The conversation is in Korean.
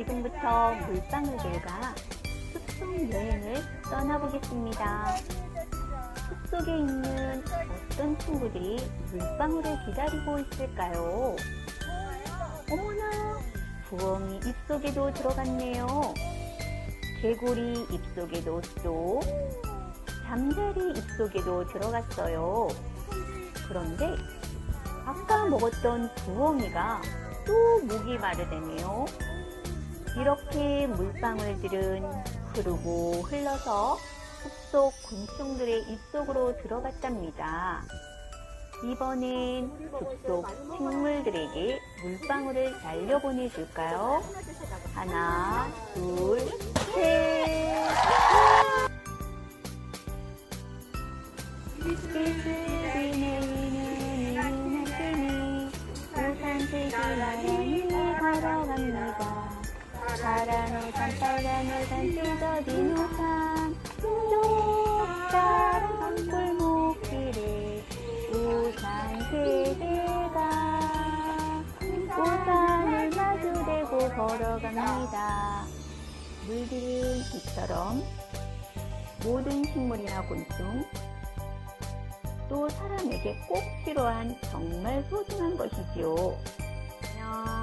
지금부터 물방울 들과 숲속 여행을 떠나보겠습니다. 숲속에 있는 어떤 친구들이 물방울을 기다리고 있을까요? 어머나, 부엉이 입속에도 들어갔네요. 개구리 입속에도 쏙, 잠자리 입속에도 들어갔어요. 그런데 아까 먹었던 부엉이가 또 목이 마르다네요. 이렇게 물방울들은 흐르고 흘러서 숲속 곤충들의 입속으로 들어갔답니다. 이번엔 숲속 식물들에게 물방울을 날려보내줄까요? 하나, 둘, 셋! 이슬이 내리는 이른 아침이 우산들이 나란히 걸어갑니다. 파란 우산, 빨간 우산, 찢어진 우산 좁다란 골목길에 우산 세 개가 우산을 마주대고 걸어갑니다. 물들은 이처럼 모든 식물이나 곤충 또 사람에게 꼭 필요한 정말 소중한 것이지요. 안녕.